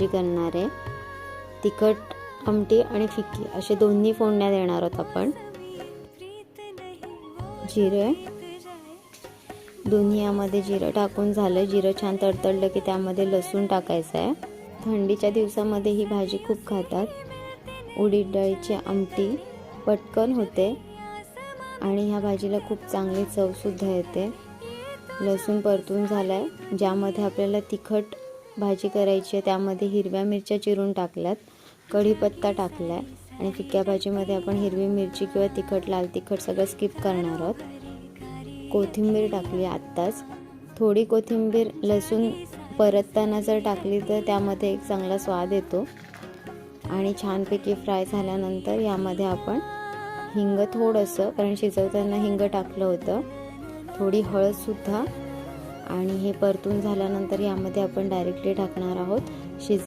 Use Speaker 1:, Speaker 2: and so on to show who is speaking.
Speaker 1: भाजी करणार आहे. तिखट आमटी आणि फिक्की असे दोन्ही फोडण्या देणार आहोत आपण. जिरे. दोन्ही यामध्ये जिरं टाकून झालं. जिरं छान तडतडलं की त्यामध्ये लसूण टाकायचं आहे. थंडीच्या दिवसामध्ये ही भाजी खूप खातात. उडीद डाळीची आमटी पटकन होते आणि ह्या भाजीला खूप चांगली चवसुद्धा येते. लसूण परतून झाला आहे ज्यामध्ये आपल्याला तिखट भाजी करायची आहे त्यामध्ये हिरव्या मिरच्या चिरून टाकल्यात कढीपत्ता टाकला आहे आणि फिक्या भाजीमध्ये आपण हिरवी मिरची किंवा तिखट लाल तिखट सगळं स्किप करणार आहोत. कोथिंबीर टाकली आत्ताच. थोडी कोथिंबीर लसूण परतताना जर टाकली तर त्यामध्ये एक चांगला स्वाद येतो. आणि छानपैकी फ्राय झाल्यानंतर यामध्ये आपण हिंग थोडंसं कारण शिजवताना हिंग टाकलं होतं. थोडी हळदसुद्धा आणि हे परतून झाल्यानंतर यामध्ये आपण डायरेक्टली टाकणार आहोत. शिज